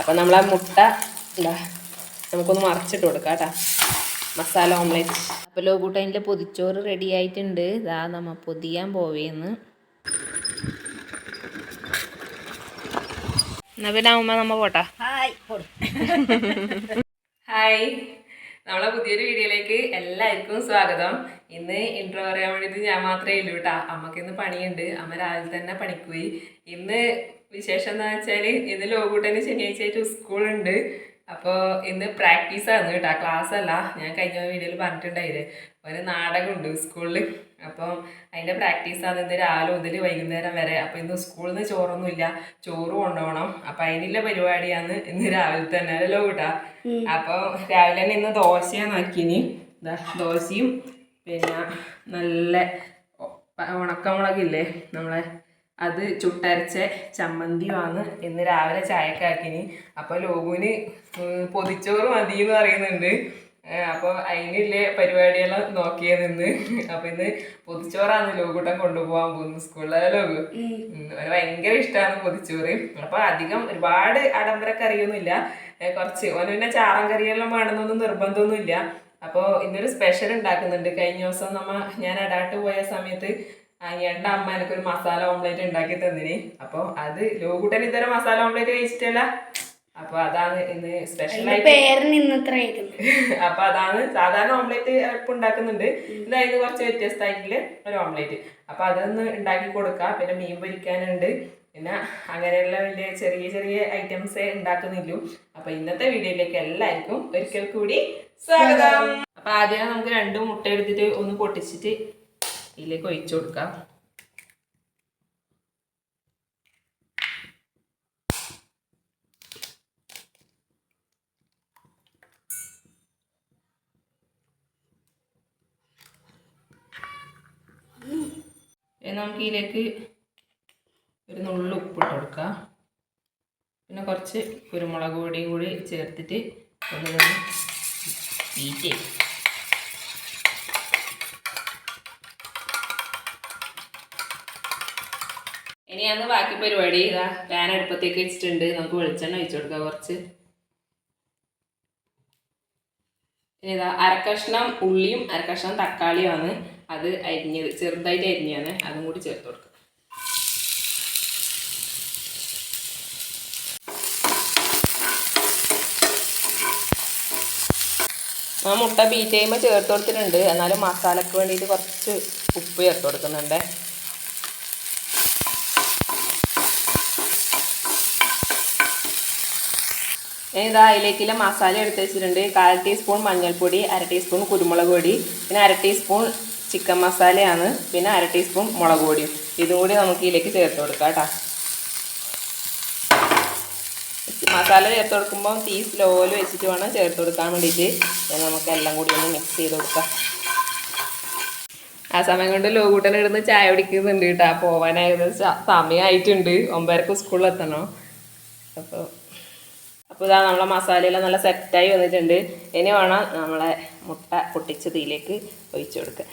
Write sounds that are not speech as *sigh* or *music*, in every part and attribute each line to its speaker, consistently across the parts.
Speaker 1: അപ്പം ആ മുട്ട എന്താ നമുക്കൊന്ന് മറിച്ചിട്ട് കൊടുക്കാം കേട്ടോ മസാല ഓംലെറ്റ് അപ്പോൾ ലോബൂട്ടൈനിലെ പൊതിച്ചോറ് റെഡി ആയിട്ടുണ്ട് ഇതാ നമ്മൾ പൊതിയാൻ പോവേന്ന് എന്നാ പിന്നെ നമ്മ പോട്ടാ ഹായ് ഹായ് നമ്മളെ പുതിയൊരു വീഡിയോയിലേക്ക് എല്ലാവർക്കും സ്വാഗതം ഇന്ന് ഇൻട്രോ പറയാൻ വേണ്ടിയിട്ട് ഞാൻ മാത്രമേ ഉള്ളൂ കേട്ടോ അമ്മക്ക് ഇന്ന് പണിയുണ്ട് അമ്മ രാവിലെ തന്നെ പണിക്ക് പോയി ഇന്ന് വിശേഷം എന്താ വെച്ചാൽ ഇന്ന് ലോകൂട്ടന് ശനിയാഴ്ചയായിട്ട് സ്കൂളുണ്ട് അപ്പോൾ ഇന്ന് പ്രാക്ടീസ് ആണ് കേട്ടോ ആ ക്ലാസ് അല്ല ഞാൻ കഴിഞ്ഞ വീഡിയോയിൽ പറഞ്ഞിട്ടുണ്ടായില്ലേ ഒരു നാടകമുണ്ട് സ്കൂളിൽ അപ്പം അതിൻ്റെ ആണ് ഇന്ന് രാവിലെ മുതൽ വൈകുന്നേരം വരെ അപ്പോൾ ഇന്ന് സ്കൂളിൽ നിന്ന് ചോറൊന്നും ഇല്ല ചോറ് കൊണ്ടുപോകണം അപ്പം അതിനുള്ള പരിപാടിയാണ് ഇന്ന് രാവിലെ തന്നെ അല്ലല്ലോ കൂട്ടാ അപ്പോൾ രാവിലെ തന്നെ ഇന്ന് ദോശയാണ് ആക്കിനി ദോശയും പിന്നെ നല്ല ഉണക്കമുളകില്ലേ നമ്മളെ അത് ചുട്ടരച്ച വാങ്ങ് ഇന്ന് രാവിലെ ചായക്കാക്കിന് അപ്പോൾ ലോകുവിന് പൊതിച്ചോറ് മതി എന്ന് പറയുന്നുണ്ട് അപ്പോൾ അതിനുള്ള പരിപാടിയെല്ലാം നോക്കിയത് നിന്ന് അപ്പൊ ഇന്ന് പൊതിച്ചോറാണ് ലോകൂട്ടം കൊണ്ടുപോകാൻ പോകുന്നത് സ്കൂളിലെ ലോകു അവന് ഭയങ്കര ഇഷ്ടമാണ് പൊതിച്ചോറ് അപ്പൊ അധികം ഒരുപാട് ആഡംബര കറിയൊന്നുമില്ല കുറച്ച് ഓന് പിന്നെ ചാറൻ കറിയെല്ലാം വേണമെന്നൊന്നും നിർബന്ധമൊന്നുമില്ല അപ്പോൾ ഇന്നൊരു സ്പെഷ്യൽ ഉണ്ടാക്കുന്നുണ്ട് കഴിഞ്ഞ ദിവസം നമ്മ ഞാൻ അടാട്ട് പോയ സമയത്ത് അനിയേട്ടൻ്റെ അമ്മ ഒരു മസാല ഓംലേറ്റ് ഉണ്ടാക്കി തന്നിന് അപ്പോൾ അത് ലോകുട്ടൻ ഇത്തരം മസാല ഓംലേറ്റ് കഴിച്ചിട്ടല്ല അപ്പൊ അതാണ് ഇന്ന് സ്പെഷ്യൽ *laughs* അപ്പൊ അതാണ് സാധാരണ ഓംലേറ്റ് ഇപ്പൊ ഉണ്ടാക്കുന്നുണ്ട് ഇതായത് കുറച്ച് വ്യത്യസ്തമായിട്ടുള്ള ഒരു ഓംലേറ്റ് അപ്പൊ അതൊന്ന് ഉണ്ടാക്കി കൊടുക്കാം പിന്നെ മീൻ പൊരിക്കാനുണ്ട് പിന്നെ അങ്ങനെയുള്ള വലിയ ചെറിയ ചെറിയ ഐറ്റംസേ ഉണ്ടാക്കുന്നില്ലൂ അപ്പൊ ഇന്നത്തെ വീഡിയോയിലേക്ക് എല്ലാവർക്കും ഒരിക്കൽ കൂടി സ്വാഗതം അപ്പൊ ആദ്യം നമുക്ക് രണ്ട് മുട്ട എടുത്തിട്ട് ഒന്ന് പൊട്ടിച്ചിട്ട് ഇതിലേക്ക് ഒഴിച്ചു കൊടുക്കുക നമുക്ക് ഇതിലേക്ക് ഒരു നുള്ളു ഉപ്പിട്ട് കൊടുക്കുക പിന്നെ കുറച്ച് കുരുമുളക് പൊടിയും കൂടി ചേർത്തിട്ട് ഒന്ന് ഹീറ്റ് ചെയ്യും ഇനിയാണ് ബാക്കി പരിപാടി ഇതാ പാൻ അടുപ്പത്തേക്ക് വെച്ചിട്ടുണ്ട് നമുക്ക് വെളിച്ചെണ്ണ ഒഴിച്ചു കൊടുക്കാം കുറച്ച് ഏതാ അരക്കഷ്ണം ഉള്ളിയും അരക്കഷ്ണം തക്കാളിയുമാണ് അത് അരിഞ്ഞത് ചെറുതായിട്ട് അരിഞ്ഞാണ് അതും കൂടി ചേർത്ത് കൊടുക്കുക ആ മുട്ട ബീറ്റ് ചെയ്യുമ്പോൾ ചേർത്ത് കൊടുത്തിട്ടുണ്ട് എന്നാലും മസാലയ്ക്ക് വേണ്ടിയിട്ട് കുറച്ച് ഉപ്പ് ചേർത്ത് കൊടുക്കുന്നുണ്ട് ഇതാ അതിലേക്കില്ല മസാല എടുത്ത് വെച്ചിട്ടുണ്ട് കാൽ ടീസ്പൂൺ മഞ്ഞൾപ്പൊടി അര ടീസ്പൂൺ കുരുമുളക് പൊടി പിന്നെ അര ടീസ്പൂൺ ചിക്കൻ മസാലയാണ് പിന്നെ അര ടീസ്പൂൺ മുളക് പൊടിയും ഇതും കൂടി നമുക്ക് ഇതിലേക്ക് ചേർത്ത് കൊടുക്കാം കേട്ടോ മസാല ചേർത്ത് കൊടുക്കുമ്പോൾ തീ സ്ലോയിൽ വെച്ചിട്ട് വേണം ചേർത്ത് കൊടുക്കാൻ വേണ്ടിയിട്ട് നമുക്ക് എല്ലാം കൂടി ഒന്ന് മിക്സ് ചെയ്ത് കൊടുക്കാം ആ സമയം കൊണ്ട് ലോകൂട്ടൻ ഇടുന്ന് ചായ കുടിക്കുന്നുണ്ട് കേട്ടോ പോവാൻ സമയമായിട്ടുണ്ട് ഒമ്പതരക്ക് സ്കൂളിൽ എത്തണം അപ്പോൾ അപ്പോൾ ഇതാ നമ്മളെ മസാലയെല്ലാം നല്ല സെറ്റായി വന്നിട്ടുണ്ട് ഇനി വേണം നമ്മളെ മുട്ട പൊട്ടിച്ചതിയിലേക്ക് ഒഴിച്ചു കൊടുക്കുക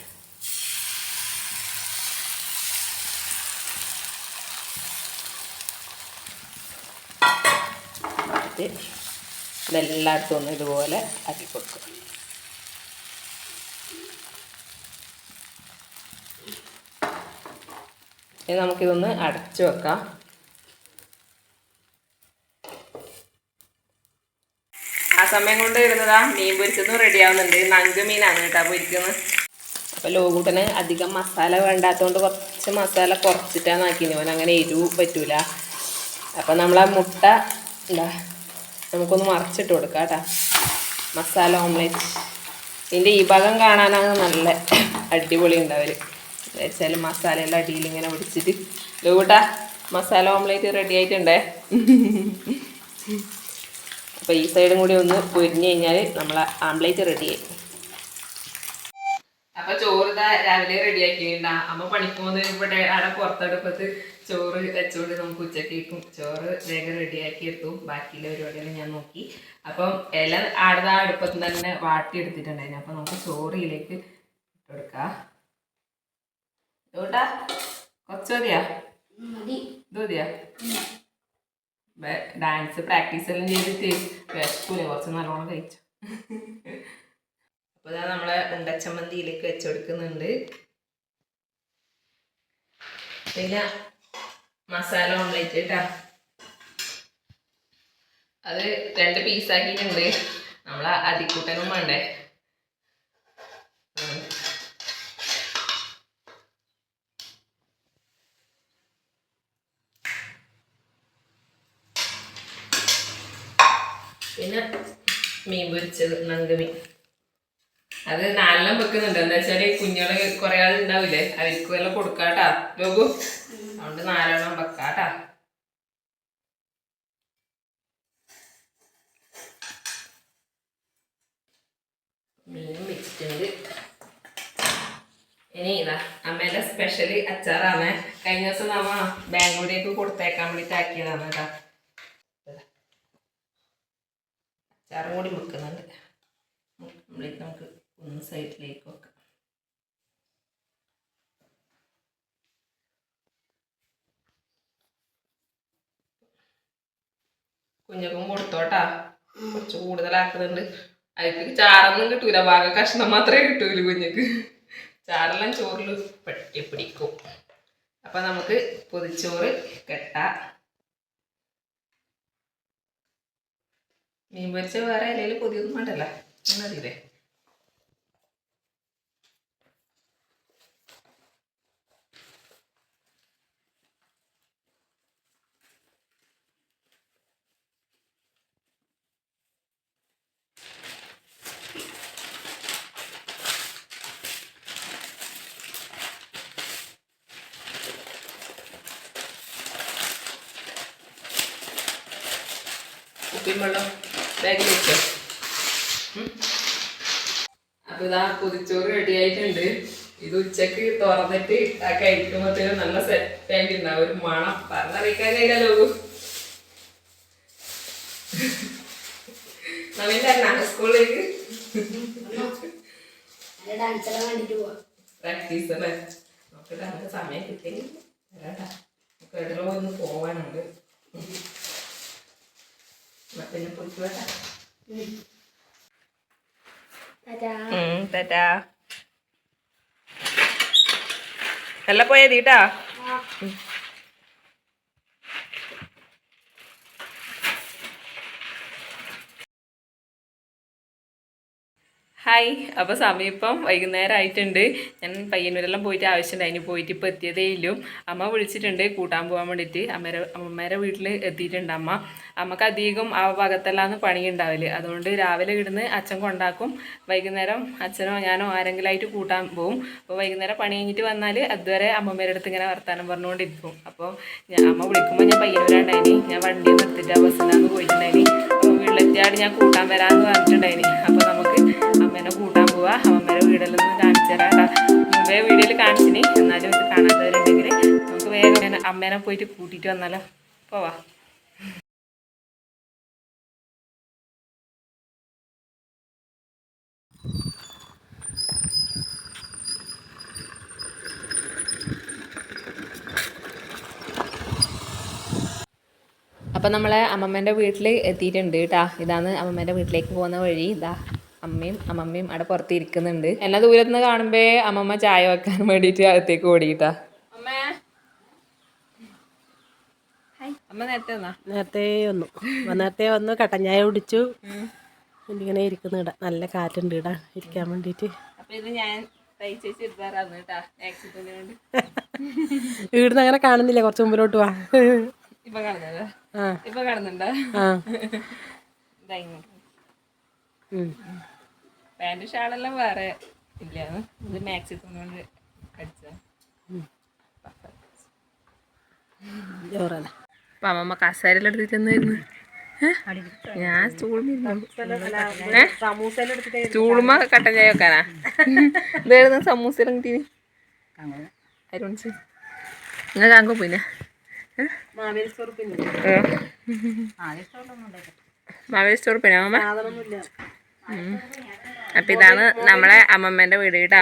Speaker 1: ഇതെല്ലായിടത്തും ഒന്ന് ഇതുപോലെ ആക്കി കൊടുക്കുക ഇനി നമുക്കിതൊന്ന് അടച്ചു വെക്കാം സമയം കൊണ്ട് വരുന്നതാ മീൻ പൊരിച്ചതും ആവുന്നുണ്ട് നങ്ക് മീനാണ് കേട്ടോ പൊരിക്കുന്നത് അപ്പോൾ ലോകൂട്ടന് അധികം മസാല വേണ്ടാത്തതുകൊണ്ട് കുറച്ച് മസാല കുറച്ചിട്ടാണ് ആക്കിന് ഓൻ അങ്ങനെ എരിവ് പറ്റൂല അപ്പോൾ നമ്മൾ മുട്ട എന്താ നമുക്കൊന്ന് മറച്ചിട്ട് കൊടുക്കാം കേട്ടോ മസാല ഓംലെറ്റ് ഇതിൻ്റെ ഈ ഭാഗം കാണാനാണ് നല്ല അടിപൊളി ഉണ്ടാവല് വെച്ചാൽ മസാലയെല്ലാം അടിയിൽ ഇങ്ങനെ പിടിച്ചിട്ട് ലോകൂട്ട മസാല ഓംലെറ്റ് റെഡി ആയിട്ടുണ്ടേ അപ്പോൾ ഈ സൈഡും കൂടി ഒന്ന് പൊരിഞ്ഞ് കഴിഞ്ഞാൽ നമ്മളെ ആംപ്ലേറ്റ് റെഡിയായി അപ്പൊ ചോറ് ഇതാ രാവിലെ റെഡിയാക്കിയിട്ടാ അമ്മ പണിക്ക് പോകുന്നത് ഇവിടെ അവിടെ പുറത്തെടുപ്പത്ത് ചോറ് വെച്ചുകൊണ്ട് നമുക്ക് ഉച്ചക്കേക്കും ചോറ് വേഗം റെഡിയാക്കി എടുത്തു ബാക്കിയുള്ള പരിപാടികൾ ഞാൻ നോക്കി അപ്പം ഇല ആടുന്ന അടുപ്പത്ത് തന്നെ വാട്ടി എടുത്തിട്ടുണ്ടായിരുന്നു അപ്പം നമുക്ക് ചോറിയിലേക്ക് ഇതിലേക്ക് കൊടുക്കാം എവിടാ കുറച്ച് മതിയാ ഇത് മതിയാ ഡാൻസ് പ്രാക്ടീസ് എല്ലാം ചെയ്തിട്ട് വിശക്കൂലേ കുറച്ച് നല്ലോണം കഴിച്ചു അപ്പൊ ഇതാ നമ്മളെ ഉണ്ടച്ചമ്മന്തിയിലേക്ക് വെച്ച് കൊടുക്കുന്നുണ്ട് പിന്നെ മസാല ഓംലേറ്റ് കേട്ടാ അത് രണ്ട് പീസാക്കിയിട്ടുണ്ട് നമ്മൾ അതിക്കൂട്ടനും വേണ്ടേ മീൻ പൊരിച്ചത് നങ്കുമീൻ അത് നാലെല്ലാം വെക്കുന്നുണ്ട് എന്താ വെച്ചാല് കുഞ്ഞുങ്ങള് കൊറേ ആൾ ഉണ്ടാവില്ലേ അവർക്ക് വല്ല കൊടുക്കാട്ടാ ലോകു അതുകൊണ്ട് നാലെണ്ണം വെക്കാട്ടാ മീൻ വെച്ചിട്ടുണ്ട് ഇനി ഇതാ അമ്മേന്റെ സ്പെഷ്യൽ അച്ചാറാണ് കഴിഞ്ഞ ദിവസം നമ്മ ബാംഗ്ലൂരിലേക്ക് കൊടുത്തേക്കാൻ വേണ്ടിട്ടാക്കിയതാണ് കേട്ടോ അച്ചാറും കൂടി വെക്കുന്നുണ്ട് നമ്മളിലേക്ക് നമുക്ക് ഒന്ന് സൈഡിലേക്ക് വെക്കാം കുഞ്ഞക്കും കൊടുത്തോട്ടാ കുറച്ച് കൂടുതലാക്കുന്നുണ്ട് അതിക്ക് ചാറൊന്നും കിട്ടൂല ഭാഗ കഷ്ണം മാത്രമേ കിട്ടൂല കുഞ്ഞക്ക് ചാറെല്ലാം ചോറിൽ പെട്ടി പിടിക്കും അപ്പം നമുക്ക് പൊതിച്ചോറ് കെട്ട മീൻ പൊരിച്ച വേറെ ഇലയിൽ പൊതിയൊന്നും വേണ്ടല്ലേ മതിയില്ലേ ഉപ്പിൻ വെള്ളം ബാഗിൽ വെച്ചോ അപ്പൊ ഇതാ പൊതിച്ചോറ് റെഡിയായിട്ടുണ്ട് ഇത് ഉച്ചക്ക് തുറന്നിട്ട് ആ കഴിക്കുമ്പോഴത്തേനും നല്ല സെറ്റായിട്ടുണ്ടാവും ഒരു മണം പറഞ്ഞറിയിക്കാൻ കഴിയില്ലല്ലോ സ്കൂളിലേക്ക് പ്രാക്ടീസ് അല്ലേ നമുക്ക് സമയം കിട്ടി വരാട്ടാ നമുക്ക് എവിടെയോ ഒന്ന് പോവാനുണ്ട് പിന്നെ പോയിട്ട് വരാം പോയതീട്ടാ ഹായ് അപ്പോൾ സമയം ഇപ്പം വൈകുന്നേരം ആയിട്ടുണ്ട് ഞാൻ പയ്യന്നൂരെല്ലാം പോയിട്ട് ആവശ്യമുണ്ട് അതിന് പോയിട്ട് ഇപ്പോൾ എത്തിയതേ ഇല്ലും അമ്മ വിളിച്ചിട്ടുണ്ട് കൂട്ടാൻ പോകാൻ വേണ്ടിയിട്ട് അമ്മേരെ അമ്മമാരെ വീട്ടിൽ എത്തിയിട്ടുണ്ട് അമ്മ അമ്മക്ക് അധികം ആ ഭാഗത്തെല്ലാം പണി ഉണ്ടാവില്ല അതുകൊണ്ട് രാവിലെ ഇടുന്ന് അച്ഛൻ കൊണ്ടാക്കും വൈകുന്നേരം അച്ഛനോ ഞാനോ ആരെങ്കിലും ആയിട്ട് കൂട്ടാൻ പോകും അപ്പോൾ വൈകുന്നേരം പണി കഴിഞ്ഞിട്ട് വന്നാൽ അതുവരെ അമ്മമാരുടെ അടുത്ത് ഇങ്ങനെ വർത്തമാനം പറഞ്ഞുകൊണ്ടിരിക്കും അപ്പോൾ ഞാൻ അമ്മ വിളിക്കുമ്പോൾ ഞാൻ പയ്യന്നൂരാണ്ടായി ഞാൻ വണ്ടി നിർത്തിട്ട് ആ ബസ്സിലാണ് പോയിട്ടുണ്ടായിനി അപ്പോൾ വീട്ടിലെത്തിയാൽ ഞാൻ കൂട്ടാൻ വരാമെന്ന് പറഞ്ഞിട്ടുണ്ടായിനി അപ്പോൾ അമ്മേനെ കൂട്ടാൻ പോവാ അമ്മേരെ വീടെല്ലാം ഒന്ന് കാണിച്ചു തരാം മുമ്പേ വീഡിയോയിൽ കാണിച്ചിനി എന്നാലും ഇത് കാണാത്തവരുണ്ടെങ്കിൽ നമുക്ക് വേഗം അമ്മേനെ പോയിട്ട് കൂട്ടിയിട്ട് വന്നാലോ പോവാ അപ്പം നമ്മളെ അമ്മമ്മേൻ്റെ വീട്ടിൽ എത്തിയിട്ടുണ്ട് കേട്ടോ ഇതാണ് അമ്മമ്മേൻ്റെ വീട്ടിലേക്ക് പോകുന്ന വഴി ഇതാ അമ്മയും അമ്മമ്മയും അവിടെ പുറത്തിരിക്കുന്നുണ്ട് എന്നാ ദൂരത്ത് നിന്ന് കാണുമ്പേ അമ്മമ്മ ചായ വെക്കാൻ വേണ്ടിയിട്ട് അകത്തേക്ക് ഓടിയിട്ടാ അമ്മേ അമ്മ നേരത്തെ
Speaker 2: നേരത്തെ വന്നു നേരത്തെ വന്നു കട്ടൻ ചായ കുടിച്ചു ഇങ്ങനെ ഇരിക്കുന്നു ഇടാ നല്ല കാറ്റുണ്ട് ഇടാ ഇരിക്കാൻ വേണ്ടിയിട്ട് ഇവിടുന്ന് അങ്ങനെ കാണുന്നില്ല കുറച്ച് മുമ്പിലോട്ട് വാ
Speaker 1: ഇപ്പൊ കാണുന്നുണ്ടോ ഇപ്പൊ കാണുന്നുണ്ടോ ആ പാൻറ് ഷാളെല്ലാം വേറെ ഇല്ല ഇത് മാക്സി തുന്നുകൊണ്ട് അടിച്ചത് അമ്മമ്മ കസേരയിൽ എടുത്തിട്ടെന്നായിരുന്നു ഞാൻ സ്റ്റൂളിൽ സ്റ്റൂളുമ്മ കട്ടൻ ചായ വെക്കാനാ ഇതായിരുന്നു സമൂസയിലും കിട്ടീന് അരുൺസ് നിങ്ങൾ കാങ്കോ പിന്നെ മാവേലി സ്റ്റോർ പിന്നെ അമ്മ അപ്പൊ ഇതാണ് നമ്മളെ അമ്മമ്മേന്റെ വീട് കേട്ടോ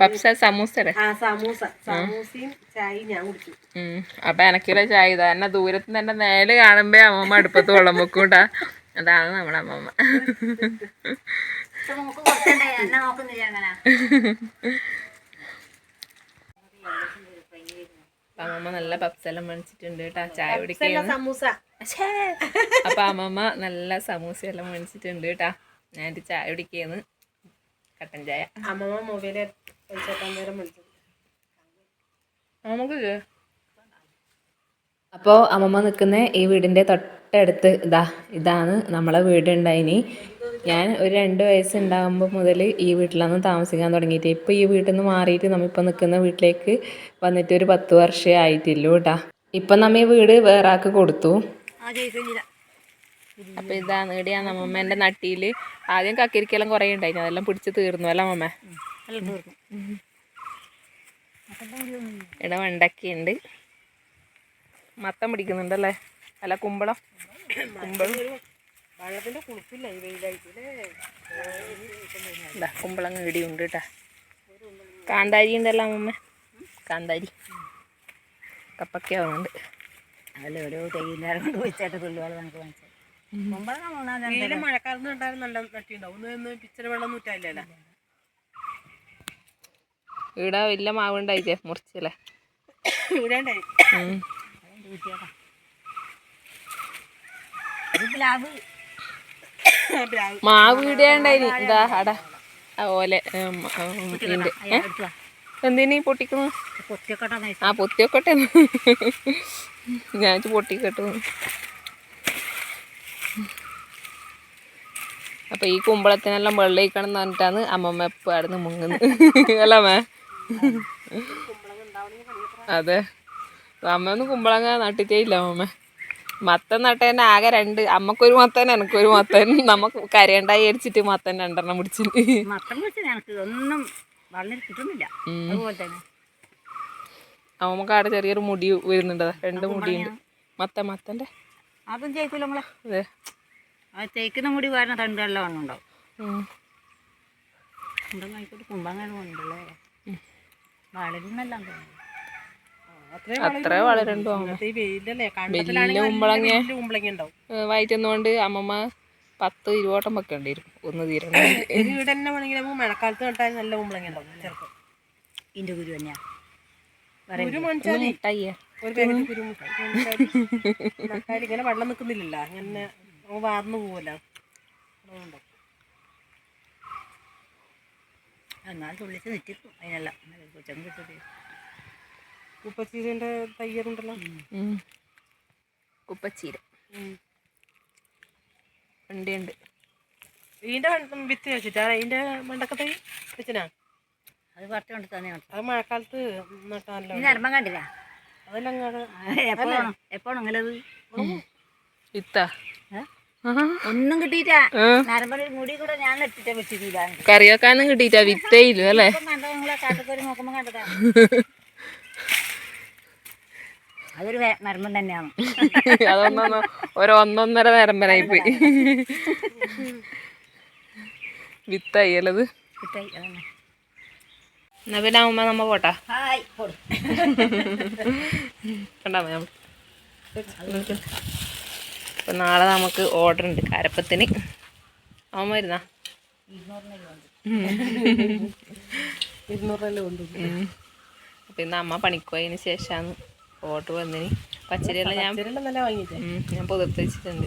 Speaker 1: പപ്സ സമൂസ അപ്പൊ എനക്കിലെ ചായ തന്നെ ദൂരത്ത് തന്നെ നേരെ കാണുമ്പോ അമ്മമ്മ അടുപ്പത്ത് വെള്ളം വെക്കൂട്ടാ അതാണ് നമ്മുടെ അമ്മമ്മ നോക്കുന്നില്ല *laughs* അപ്പൊ അമ്മമ്മ നല്ല പപ്സെല്ലാം മേടിച്ചിട്ടുണ്ട് കേട്ടാ ചായ കുടിക്കാൻ അപ്പൊ അമ്മമ്മ നല്ല സമൂസ എല്ലാം മേടിച്ചിട്ടുണ്ട് കേട്ടാ ഞാൻ ചായ കുടിക്കുന്നു കട്ടൻ ചായ
Speaker 3: അമ്മമ്മ മൊബൈൽ
Speaker 1: നമുക്ക് അപ്പോ അമ്മമ്മ നിൽക്കുന്ന ഈ വീടിന്റെ തൊട്ട് തൊട്ടടുത്ത് ഇതാ ഇതാണ് നമ്മളെ വീടുണ്ടായിനി ഞാൻ ഒരു രണ്ട് വയസ്സുണ്ടാകുമ്പോൾ മുതൽ ഈ വീട്ടിലാണ് താമസിക്കാൻ തുടങ്ങിയിട്ട് ഇപ്പോൾ ഈ വീട്ടിൽ നിന്ന് മാറിയിട്ട് നമ്മളിപ്പോൾ നിൽക്കുന്ന വീട്ടിലേക്ക് വന്നിട്ട് ഒരു പത്ത് വർഷമേ ആയിട്ടില്ലൂ കേട്ടാ ഇപ്പം നമ്മ ഈ വീട് വേറെ ആൾക്ക് കൊടുത്തു അപ്പം ഇതാണ് അമ്മമ്മ എൻ്റെ നട്ടിയിൽ ആദ്യം കക്കരിക്കെല്ലാം കുറേ ഉണ്ടായിരുന്നു അതെല്ലാം പിടിച്ച് തീർന്നു അല്ല അമ്മമ്മ ഇട വണ്ടക്കുണ്ട് മത്തം പിടിക്കുന്നുണ്ടല്ലേ അല്ല കുമ്പളം കുമ്പളം വെള്ളത്തിൻ്റെ കുളിപ്പില്ല ഈ വെയിലായിട്ട് കുമ്പളം ഇടിയുണ്ട് കേട്ടാ കാന്താരി ഉണ്ടല്ലോ അമ്മ കാന്താരി കപ്പക്കാവുന്നുണ്ട് അല്ല ഓരോ തൈയില്ലാണ്ട് വെച്ചായിട്ട് നമുക്ക് വെള്ളം ഇവിടെ വലിയ മാവുണ്ടായില്ലേ മുറിച്ചല്ലേ ഇവിടെ മാവ് ഇടേണ്ടായി ഇതാ അട ഓലെ എന്തിനീ പൊട്ടിക്കുന്നു ആ പൊത്തിയൊക്കെ ഞാൻ പൊട്ടിക്കട്ടു അപ്പൊ ഈ കുമ്പളത്തിനെല്ലാം വെള്ളം ഒഴിക്കണം എന്ന് പറഞ്ഞിട്ടാണ് അമ്മമ്മ എപ്പോ ആടുന്ന് മുങ്ങുന്നത് അല്ല അമ്മ അതെ അമ്മയൊന്നും കുമ്പളങ്ങ നട്ടിട്ടേ ഇല്ല അമ്മമ്മ മത്തൻ നട്ടേനെ ആകെ രണ്ട് അമ്മക്കൊരു മത്തൻ എനക്കൊരു മത്തൻ നമുക്ക് കരയണ്ടായി അടിച്ചിട്ട് മത്തൻ രണ്ടെണ്ണം പിടിച്ചിട്ട്
Speaker 3: മത്തൻ പിടിച്ചത് ഒന്നും
Speaker 1: ചെറിയൊരു മുടി വരുന്നുണ്ട് രണ്ട് മുടിയുണ്ട് മത്തൻ മത്തൻ്റെ
Speaker 3: അതും ചേക്കില്ല ആ മുടി വേറെ രണ്ട് വെള്ളം വണ്ണുണ്ടാവും കുമ്പങ്ങ ഉണ്ടല്ലേ വളരുന്നെല്ലാം തോന്നുന്നു
Speaker 1: അത്ര വളരണ്ടോ വെല്ലുമ്പളങ്ങ വയറ്റുന്നോണ്ട് അമ്മമ്മ പത്ത് ഇരുവോട്ടം വെക്കേണ്ടി ഉണ്ടായിരുന്നു
Speaker 3: ഒന്ന് തീരണം മഴക്കാലത്ത് നല്ല കുമ്പളങ്ങ ഉണ്ടാവും ഇങ്ങനെ വെള്ളം നിക്കുന്നില്ല ഇങ്ങനെ വാർന്നു പോവല്ലോ എന്നാൽ തുള്ളിച്ച് നിറ്റിക്കും അതിനെല്ലാം ചെങ്കിട്ടു കുപ്പച്ചീരേൻ്റെ തയ്യറുണ്ടല്ലോ
Speaker 1: കുപ്പച്ചീര വണ്ടിയുണ്ട്
Speaker 3: ഇതിൻ്റെ വിത്ത് വെച്ചിട്ടാണ് ഇതിൻ്റെ മണ്ടക്ക തൈ വെച്ചിനാ അത് കുറച്ച് കൊണ്ട് അത് മഴക്കാലത്ത് നട്ടാണല്ലോ കണ്ടില്ല ഒന്നും കിട്ടിയിട്ട നരമ്പൊരു മുടി കൂടെ ഞാൻ
Speaker 1: കറി വെക്കാനും കിട്ടിയിട്ടാ വിത്തയിലും അല്ലേ നോക്കുമ്പോ കണ്ടതാ *laughs*
Speaker 3: അതൊരു നരമ്പം തന്നെയാണ് *laughs*
Speaker 1: അതൊന്നൊന്ന് ഒരു ഒന്നൊന്നര നരമ്പനായി പോയി *laughs* വിത്തായി അല്ലത് വിത്തായി അതന്നെ എന്നാ പിന്നെ അമ്മ നമ്മ പോട്ടാ *laughs* അപ്പൊ നാളെ നമുക്ക് ഓർഡർ ഉണ്ട് കാരപ്പത്തിന് അമ്മ വരുന്നാ അപ്പൊ ഇന്ന് അമ്മ പണിക്കോയതിന് ശേഷാന്ന് ഓർഡർ വന്നിന് പച്ചരിയെല്ലാം ഞാൻ
Speaker 3: പച്ചരിയെല്ലാം വാങ്ങിയിട്ടേ
Speaker 1: ഞാൻ പുതിർത്ത് വെച്ചിട്ടുണ്ട്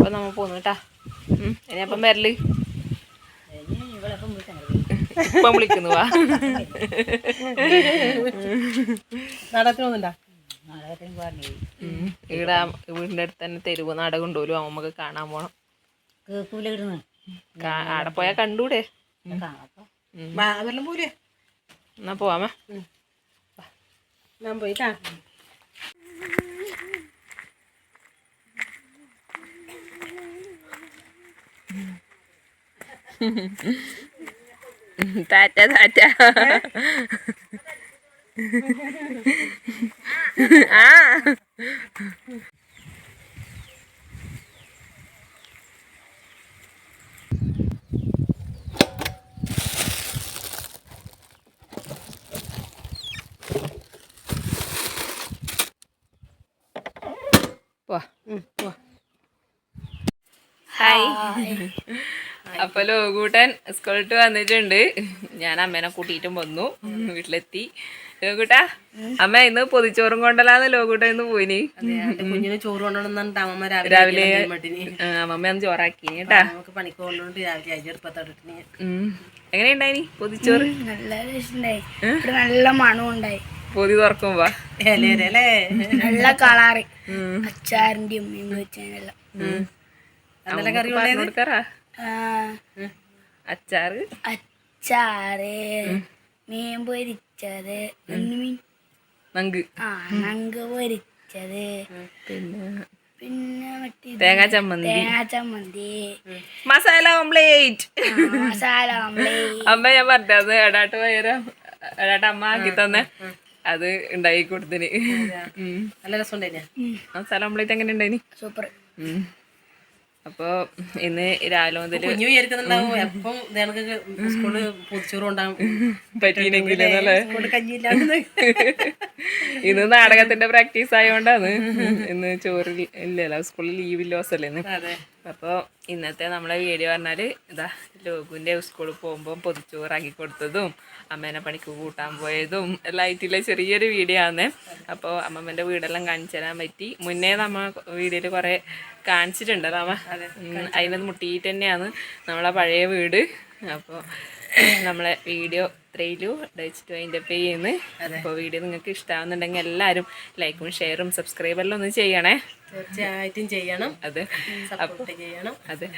Speaker 1: അപ്പം നമ്മൾ പോന്നു കേട്ടാ ഇനിയപ്പം വരല് ഇപ്പം വിളിക്കുന്നു വാ നാടകത്തിന് പോകുന്നുണ്ടാ ഇവിടെ വീടിൻ്റെ അടുത്ത് തന്നെ തെരുവ് നാടകം ഉണ്ടല്ലോ നമുക്ക് കാണാൻ പോണം ആടെ പോയാൽ കണ്ടൂടെ പോലെ 那不玩吗？嗯，
Speaker 3: 吧，那不一样。
Speaker 1: 嗯，大家大家，啊！ഹായ് *laughs* അപ്പൊ ലോകൂട്ടൻ സ്കൂളിട്ട് വന്നിട്ടുണ്ട് ഞാൻ അമ്മേനെ കൂട്ടിയിട്ടും വന്നു വീട്ടിലെത്തി ലോകൂട്ട അമ്മ ഇന്ന് പൊതിച്ചോറും കൊണ്ടല്ലാന്ന് ലോകൂട്ട ഇന്ന് പോയിനി
Speaker 3: കുഞ്ഞിന് ചോറ് കൊണ്ടുവന്നു രാവിലെ
Speaker 1: അമ്മമ്മ അന്ന് ചോറാക്കി കേട്ടാ നമുക്ക്
Speaker 3: പണിക്ക് കൊണ്ടുകൊണ്ട് രാവിലെ ചെറുപ്പത്തോട്ടിന്
Speaker 1: എങ്ങനെയുണ്ടായിനി പൊതിച്ചോറ്
Speaker 3: നല്ല നല്ല മണം ഉണ്ടായി
Speaker 1: പൊതി തുറക്കുമ്പോ
Speaker 3: നല്ല കളാറ് അച്ചാറിന്റെ ഉമ്മയും വെച്ചതിനെല്ലാം
Speaker 1: എന്തെല്ലാം കറി ഉള്ളത് അച്ചാറ്
Speaker 3: അച്ചാറ് മീൻ പൊരിച്ചത് ആ നങ്ക് പൊരിച്ചത് പിന്നെ
Speaker 1: തേങ്ങാ ചമ്മന്തി തേങ്ങാ ചമ്മന്തി മസാല ഓംലേറ്റ്
Speaker 3: മസാല ഓംലേറ്റ്
Speaker 1: അമ്മ ഞാൻ പറഞ്ഞത് എടാട്ട് വയറാ എടാട്ട് അമ്മ ആക്കി തന്നെ അത് ഉണ്ടാക്കി കൊടുത്തിന് നല്ല രസം മസാല ഓംലേറ്റ് എങ്ങനെ ഉണ്ടായിന് സൂപ്പർ അപ്പോൾ ഇന്ന് രാവിലെ മുതൽ
Speaker 3: കുഞ്ഞു വിചാരിക്കുന്നുണ്ടാവും എപ്പം ഞങ്ങൾക്ക് സ്കൂളിൽ പൊതിച്ചോറും ഉണ്ടാവും
Speaker 1: പറ്റിയില്ലെങ്കിലേ ഇന്ന് നാടകത്തിന്റെ പ്രാക്ടീസ് ആയതുകൊണ്ടാണ് ഇന്ന് ചോറ് ഇല്ലല്ലോ സ്കൂളിൽ ലീവില്ലോസല്ലേ ഇല്ല അപ്പോൾ ഇന്നത്തെ നമ്മളെ വീഡിയോ പറഞ്ഞാൽ ഇതാ ലോകുവിൻ്റെ സ്കൂളിൽ പോകുമ്പോൾ പൊതിച്ചോറാക്കി കൊടുത്തതും അമ്മേനെ പണിക്ക് കൂട്ടാൻ പോയതും എല്ലാം ആയിട്ടുള്ള ചെറിയൊരു വീഡിയോ ആണ് അപ്പോൾ അമ്മമ്മേൻ്റെ വീടെല്ലാം കാണിച്ചു തരാൻ പറ്റി മുന്നേ നമ്മൾ വീഡിയോയിൽ കുറേ കാണിച്ചിട്ടുണ്ടല്ലോ അമ്മ അതിനത് മുട്ടിയിട്ട് തന്നെയാണ് നമ്മളെ പഴയ വീട് അപ്പോൾ നമ്മളെ വീഡിയോ ഇത്രയിലൂ ഡയച്ചിട്ട് അതിൻ്റെ പേ അപ്പോൾ വീഡിയോ നിങ്ങൾക്ക് ഇഷ്ടമാവുന്നുണ്ടെങ്കിൽ എല്ലാവരും ലൈക്കും ഷെയറും സബ്സ്ക്രൈബെല്ലാം ഒന്ന് ചെയ്യണേ
Speaker 3: തീർച്ചയായിട്ടും ചെയ്യണം
Speaker 1: അതെ സപ്പോർട്ട് ചെയ്യണം അതെ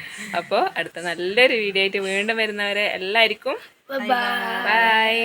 Speaker 1: അപ്പോൾ അടുത്ത നല്ലൊരു വീഡിയോ ആയിട്ട് വീണ്ടും വരുന്നവരെ എല്ലാവർക്കും
Speaker 3: ബൈ